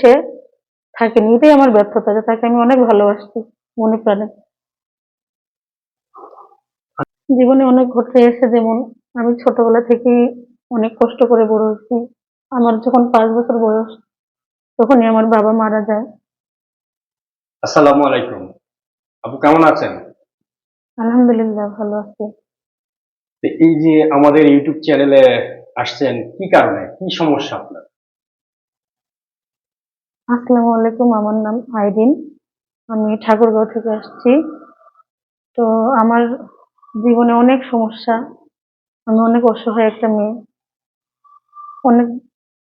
সে থাকেনি। এটাই আমার ব্যর্থতা যে তাকে আমি অনেক ভালোবাসি মনে প্রাণে। জীবনে অনেক ঘটে এসে যেমন আমি ছোটবেলা থেকেই অনেক কষ্ট করে বড় হয়েছি। আমার যখন পাঁচ বছর বয়স তখনই আমার বাবা মারা যায়। আসসালামু আলাইকুম। আপু কেমন আছেন? আলহামদুলিল্লাহ ভালো আছি। এই যে আমাদের ইউটিউব চ্যানেলে আসছেন কি কারণে? কি সমস্যা আপনার? আসসালামু আলাইকুম, আমার নাম আইরিন। আমি ঠাকুরগাঁও থেকে আসছি। তো আমার জীবনে অনেক সমস্যা। আমি অনেক অসহায় একটা মেয়ে। অনেক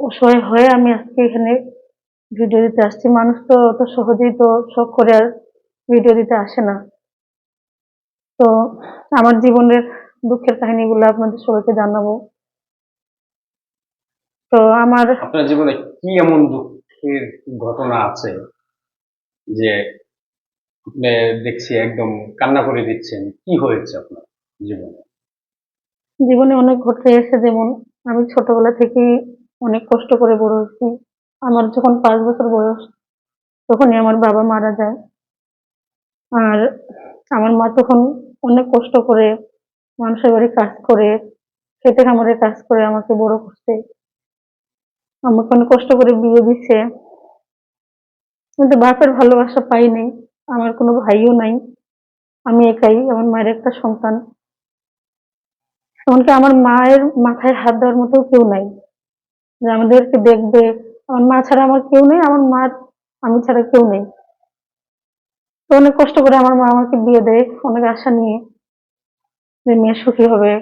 অসহায় হয়ে আমি আজকে এখানে ভিডিও দিতে আসছি। মানুষ তো অত সহজেই তো শখ করে আর ভিডিও দিতে আসে না। তো আমার জীবনের দুঃখের কাহিনীগুলো আপনাদের সবাইকে জানাব। তো আমার জীবনে কি এমন দুঃখের ঘটনা আছে যে দেখছি একদম কান্না করে দিচ্ছেন। কি হয়েছে আপনার জীবনে? জীবনে অনেক ঘটে এসে যেমন আমি ছোটবেলা থেকেই অনেক কষ্ট করে বড় হয়েছি। আমার যখন পাঁচ বছর বয়স, তখনই আমার বাবা মারা যায়। আর আমার মা তখন অনেক কষ্ট করে মানুষের বাড়ি কাজ করে, খেতে খামারে কাজ করে আমাকে বড় করছে। আমাকে অনেক কষ্ট করে বিয়ে দিচ্ছে কিন্তু বাপের ভালোবাসা পাইনি আমার কোনো ভাইও নাই। আমি একাই আমার মায়ের একটা সন্তান। এমনকি আমার মায়ের মাথায় হাত দেওয়ার মতো কেউ নাই। যে আমাদেরকে দেখবে, আমার মা ছাড়া আমার কেউ নেই, আমার মার, আমি ছাড়া কেউ নেই। তো অনেক কষ্ট করে আমার মা আমাকে বিয়ে দেয়, অনেক আশা নিয়ে। যে মেয়ে সুখী হবে,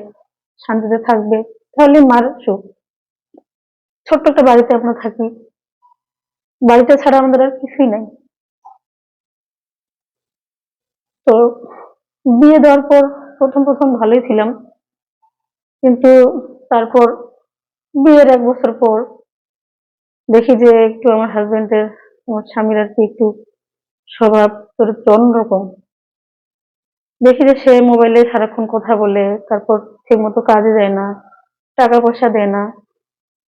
শান্তিতে থাকবে, তাহলে মার সুখ। ছোট্ট একটা বাড়িতে আমরা থাকি। বাড়িতে ছাড়া আমাদের আর কিছুই নাই। তো বিয়ে দেওয়ার পর প্রথম প্রথম ভালোই ছিলাম। কিন্তু তারপর বিয়ের এক বছর পর দেখি যে একটু আমার হাজবেন্ডের আমার স্বামীর আর কি একটু স্বভাব চরিত্র অন্যরকম। দেখি যে সে মোবাইলে সারাক্ষণ কথা বলে, তারপর ঠিক মতো কাজে যায় না, টাকা পয়সা দেয় না।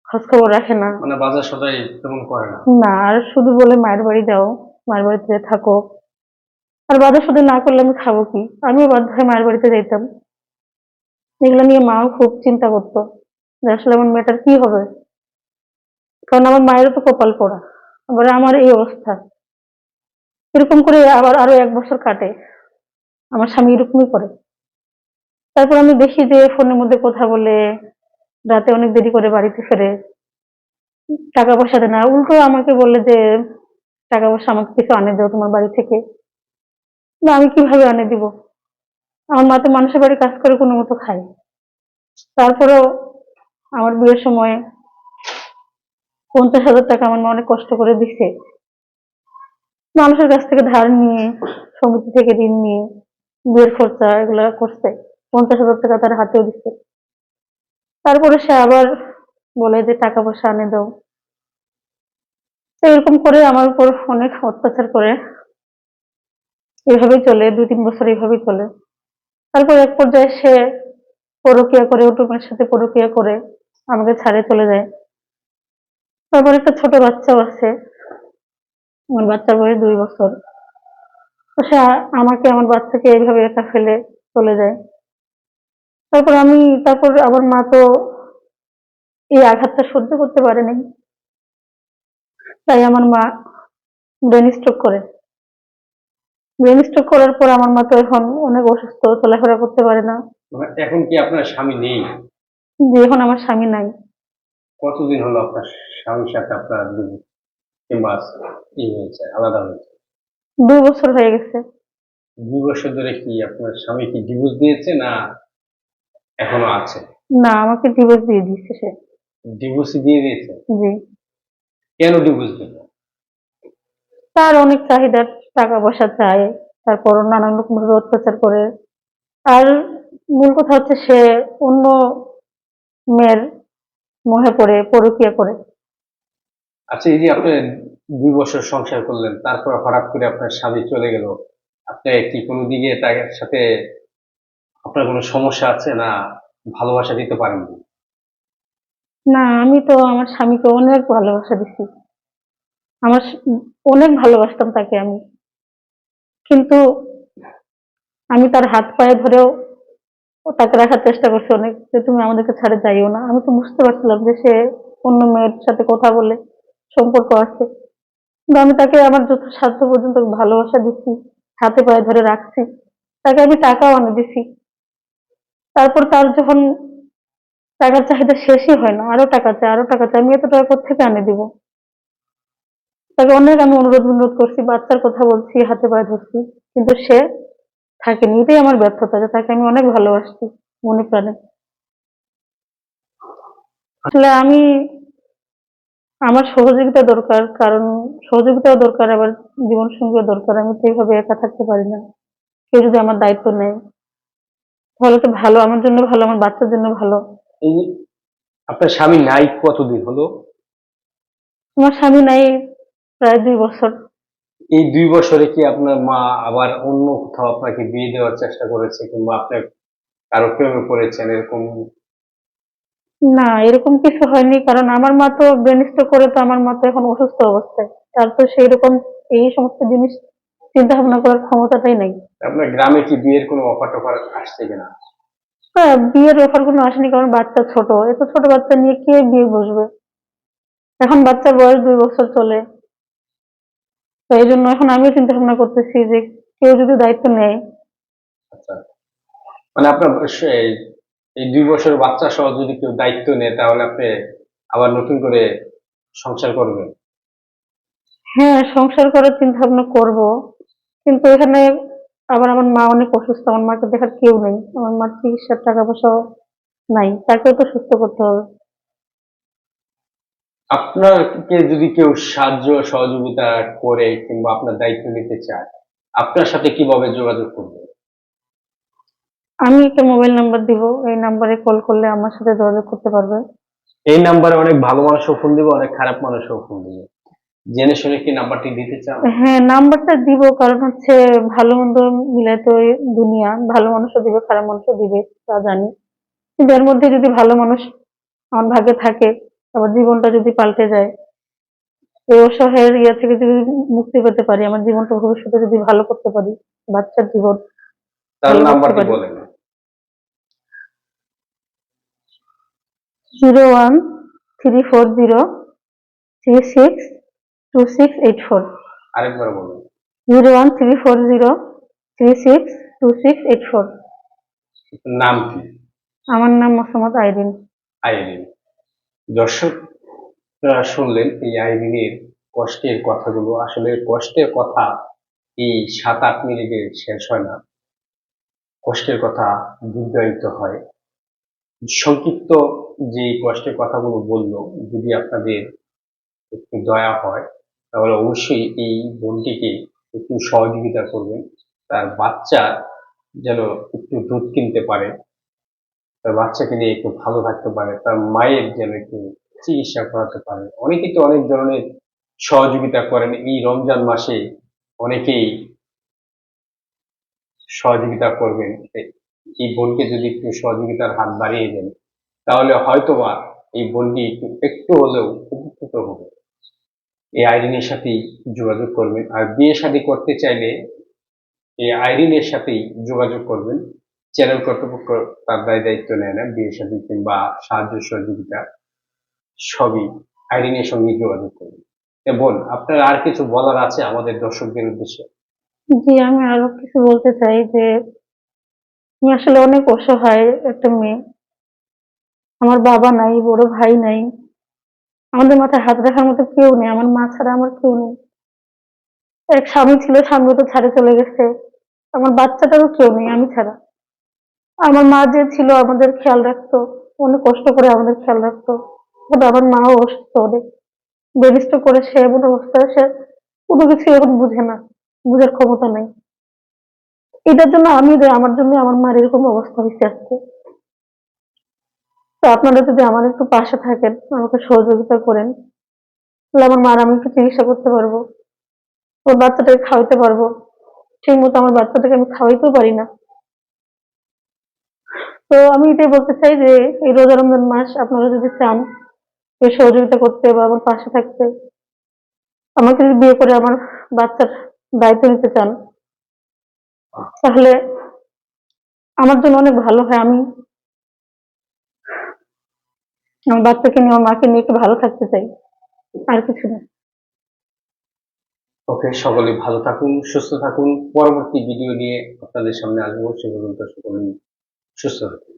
খোঁজ খবর রাখে না। মানে বাজার সদাই তেমন করে না। না আর শুধু বলে মায়ের বাড়ি যাও মায়ের বাড়িতে থাকো। আর বাজার শুধু না করলে আমি খাব কি? আমিও বাধ্য হয়ে মায়ের বাড়িতে যাইতাম। এগুলো নিয়ে মাও খুব চিন্তা করতো যে আসলে আমার মেয়েটার কি হবে? কারণ আমার মায়েরও তো কপাল পড়া। আবার আমার এই অবস্থা। এরকম করে আবার আরও এক বছর কাটে। আমার স্বামী এরকমই করে। তারপর আমি দেখি যে ফোনের মধ্যে কথা বলে রাতে অনেক দেরি করে বাড়িতে ফেরে টাকা পয়সা দেয় না। উল্টো আমাকে বললে যে, টাকা পয়সা আমাকে কিছু আনে দাও তোমার বাড়ি থেকে। না, আমি কীভাবে আনে দিব? আমার মা তো মানুষের বাড়ি কাজ করে কোনো মতো খায়। তারপরেও আমার বিয়ের সময় পঞ্চাশ হাজার টাকা আমার মা অনেক কষ্ট করে দিচ্ছে মানুষের কাছ থেকে ধার নিয়ে, সমিতি থেকে ঋণ নিয়ে, বিয়ের খরচা এগুলো করছে। পঞ্চাশ হাজার টাকা তার হাতেও দিচ্ছে তারপরে সে আবার বলে যে, টাকা পয়সা আনে দাও। এরকম করে আমার উপর অনেক অত্যাচার করে। এভাবেই চলে, দুই তিন বছর এইভাবেই চলে। তারপর এক পর্যায়ে সে পরকিয়া করে উটুমের সাথে পরকিয়া করে আমাকে ছাড়ে চলে যায়। তারপর একটা ছোট বাচ্চাও আছে, আমার বাচ্চার বয়স দুই বছর। তো সে আমাকে, আমার বাচ্চাকে এইভাবে একা ফেলে চলে যায়। তারপর আমি তারপর আমার মা তো এই আঘাতটা সহ্য করতে পারেনি তাই আমার মা ব্রেন স্ট্রোক করে। ব্রেন স্ট্রোক করার পর আমার মা তো এখন অনেক অসুস্থ চলাফেরা করতে পারে না। মানে এখন কি আপনার স্বামী নেই? যে এখন আমার স্বামী নাই। কতদিন হলো আপনার স্বামীর সাথে আপনার কিংবা ই হয়েছে আলাদা হয়েছে? দুই বছর হয়ে গেছে। দুই বছর ধরে কি আপনার স্বামী কি ডিভোর্স দিয়েছে না এখনও আছে। না আমাকে ডিভোর্স দিয়ে দিয়েছে সে। ডিভোর্সই দিয়ে দিয়েছে? জি। কেন ডিভোর্স দিল? তার অনেক চাহিদা টাকা পয়সা চায় তারপর নানান রকম অত্যাচার করে। আর মূল কথা হচ্ছে সে অন্য মেয়ের মোহে পড়ে পরকিয়া করে। আচ্ছা এই যে আপনি দুই বছর সংসার করলেন তারপর হঠাৎ করে আপনার স্বামী চলে গেল আপনি কি কোনো দিকে তার সাথে আপনার কোনো সমস্যা আছে না ভালোবাসা দিতে পারেননি না, আমি তো আমার স্বামীকে অনেক ভালোবাসা দিছি। আমার অনেক ভালোবাসতাম তাকে আমি। কিন্তু আমি তার হাত পায়ে ধরেও তাকে রাখার চেষ্টা করছি অনেক যে তুমি আমাদেরকে ছাড়ে যাইও না। আমি তো বুঝতে পারছিলাম যে সে অন্য মেয়ের সাথে কথা বলে সম্পর্ক আছে। কিন্তু আমি তাকে আমার যত সাধ্য পর্যন্ত ভালোবাসা দিচ্ছি হাতে পায়ে ধরে রাখছি। তাকে আমি টাকাও এনে দিছি। তারপর তার যখন টাকার চাহিদা শেষই হয় না, আরও টাকা চাই আরও টাকা চাই আমি এত টাকা কোথেকে আনে দিব? তাকে অনেক আমি অনুরোধ অনুরোধ করছি, বাচ্চার কথা বলছি, হাতে পায়ে ধরছি, কিন্তু সে থাকেনি, এটাই আমার ব্যর্থতা যে তাকে আমি অনেক ভালোবাসছি, মনে প্রাণে। আসলে আমি, আমার সহযোগিতা দরকার, কারণ সহযোগিতাও দরকার, আবার জীবন সঙ্গীও দরকার, আমি তো এইভাবে একা থাকতে পারি না। কেউ যদি আমার দায়িত্ব নেয় তাহলে তো ভালো আমার জন্য ভালো আমার বাচ্চার জন্য ভালো। এই আপনার স্বামী নাই কতদিন হলো? আমার স্বামী নাই প্রায় দুই বছর। এই দুই বছরে কি আপনার মা আবার অন্য কোথাও আপনাকে বিয়ে দেওয়ার চেষ্টা করেছে কিংবা আপনার কারও প্রেমে পড়েছেন এরকম? না এরকম কিছু হয়নি কারণ আমার মা তো ব্রেন স্ট্রোক করে তো আমার মা তো এখন অসুস্থ অবস্থায়। তার তো সেই রকম এই সমস্ত জিনিস চিন্তা ভাবনা করার ক্ষমতাটাই নেই। আপনার গ্রামে কি বিয়ের কোনো অফার টফার আসছে কিনা? হ্যাঁ বিয়ের অফার কোনো আসেনি কারণ বাচ্চা ছোট। এত ছোট বাচ্চা নিয়ে কে বিয়ে বসবে? এখন বাচ্চার বয়স দুই বছর চলে। তো এই জন্য এখন আমিও চিন্তা ভাবনা করতেছি যে কেউ যদি দায়িত্ব নেয়। আচ্ছা। মানে আপনার এই দুই বছর বাচ্চা সহ যদি কেউ দায়িত্ব নেয় তাহলে আপনি আবার নতুন করে সংসার করবেন? হ্যাঁ সংসার করার চিন্তা ভাবনা করব। কিন্তু এখানে আবার আমার মা অনেক অসুস্থ আমার মাকে দেখার কেউ নেই। আমার মার চিকিৎসার টাকা পয়সাও নাই তাকেও তো সুস্থ করতে হবে। আপনাকে যদি কেউ সাহায্য সহযোগিতা করে কিংবা আপনার দায়িত্ব নিতে চায় আপনার সাথে কীভাবে যোগাযোগ করবে? আমি একটা মোবাইল নাম্বার দিব এই নাম্বারে কল করলে আমার সাথে যোগাযোগ করতে পারবে। এই নাম্বারে অনেক ভালো মানুষও ফোন দিবে অনেক খারাপ মানুষও ফোন দিবে। জেনে শুনে কি নাম্বারটি দিতে চান হ্যাঁ নাম্বারটা দিব কারণ হচ্ছে ভালো মন্দ মিলে তো দুনিয়া। ভালো মানুষও দিবে খারাপ মানুষও দিবে তা জানি। কিন্তু এর মধ্যে যদি ভালো মানুষ আমার ভাগ্যে থাকে আবার জীবনটা যদি পাল্টে যায় এই অসহায়ের ইয়ে থেকে যদি মুক্তি পেতে পারি আমার জীবনটা ভবিষ্যতে যদি ভালো করতে পারি বাচ্চার জীবন তার নাম্বারটি বলেন। Zero one three four zero three six two six eight four আরেকবার বলুন zero one three four zero three six two six eight four নাম কি? আমার নাম মোসাম্মদ আইরিন। আইরিন। দর্শকরা শুনলেন এই আইরিনের কষ্টের কথাগুলো। আসলে কষ্টের কথা এই সাত আট মিনিটে শেষ হয় না। কষ্টের কথা দীর্ঘায়িত হয়। সংক্ষিপ্ত যে কষ্টের কথাগুলো বলল যদি আপনাদের একটু দয়া হয় তাহলে অবশ্যই এই বোনটিকে একটু সহযোগিতা করবেন। তার বাচ্চা যেন একটু দুধ কিনতে পারে, তার বাচ্চাকে নিয়ে একটু ভালো থাকতে পারে, তার মায়ের যেন একটু চিকিৎসা করাতে পারে। অনেকেই তো অনেক ধরনের সহযোগিতা করেন। এই রমজান মাসে অনেকেই সহযোগিতা করবেন। এই বোনকে যদি একটু সহযোগিতার হাত বাড়িয়ে দেন, তাহলে হয়তোবা এই বোনটি একটু একটু হলেও উপকৃত হবে। এই আইরিনের সাথেই যোগাযোগ করবেন। আর বিয়ে শাদী করতে চাইলে এই আইরিনের সাথেই যোগাযোগ করবেন। চ্যানেল কর্তৃপক্ষ তার দায় দায়িত্ব নেয় না, বিয়ে শাদী কিংবা সাহায্য সহযোগিতা, সবই আইরিনের সঙ্গে যোগাযোগ করবেন। বোন, আপনার আর কিছু বলার আছে আমাদের দর্শকদের উদ্দেশ্যে? জি, আমি আরও কিছু বলতে চাই যে আসলে অনেক অসহায় একটা মেয়ে। আমার বাবা নাই, বড় ভাই নাই। আমাদের মাথায় হাত রাখার মতো কেউ নেই, আমার মা ছাড়া আমার কেউ নেই। এক স্বামী ছিল, স্বামী তো ছাড়ে চলে গেছে। আমার বাচ্চাটারও কেউ নেই, আমি ছাড়া। আমার মা যে ছিল, আমাদের খেয়াল রাখতো, অনেক কষ্ট করে আমাদের খেয়াল রাখতো। আমার মাও অসুস্থ অনেক। বেরিষ্ট করে সে এমন অবস্থায়, সে কোনো কিছু এখন বুঝে না, বুঝার ক্ষমতা নেই। এটার জন্য আমি, আমার জন্য আমার মার এরকম অবস্থা হয়েছে আজকে। তো আপনারা যদি আমার একটু পাশে থাকেন, আমাকে সহযোগিতা করেন, তাহলে আমার মার আমি একটু চিকিৎসা করতে পারব ওর বাচ্চাটাকে খাওয়াইতে পারব। ঠিক মতো আমার বাচ্চাটাকে আমি খাওয়াইতেও পারি না। তো আমি এটাই বলতে চাই যে, এই রোজা রমজান মাস আপনারা যদি চান কেউ সহযোগিতা করতে বা আমার পাশে থাকতে, আমাকে যদি বিয়ে করে আমার বাচ্চার দায়িত্ব নিতে চান, তাহলে আমার জন্য অনেক ভালো হয়। আমি আমার বাচ্চাকে নিয়ে, আমার মাকে নিয়ে একটু ভালো থাকতে চাই। আর কিছু না। ওকে, সকলে ভালো থাকুন, সুস্থ থাকুন। পরবর্তী ভিডিও নিয়ে আপনাদের সামনে আসব। সে পর্যন্ত সকলে সুস্থ থাকুন।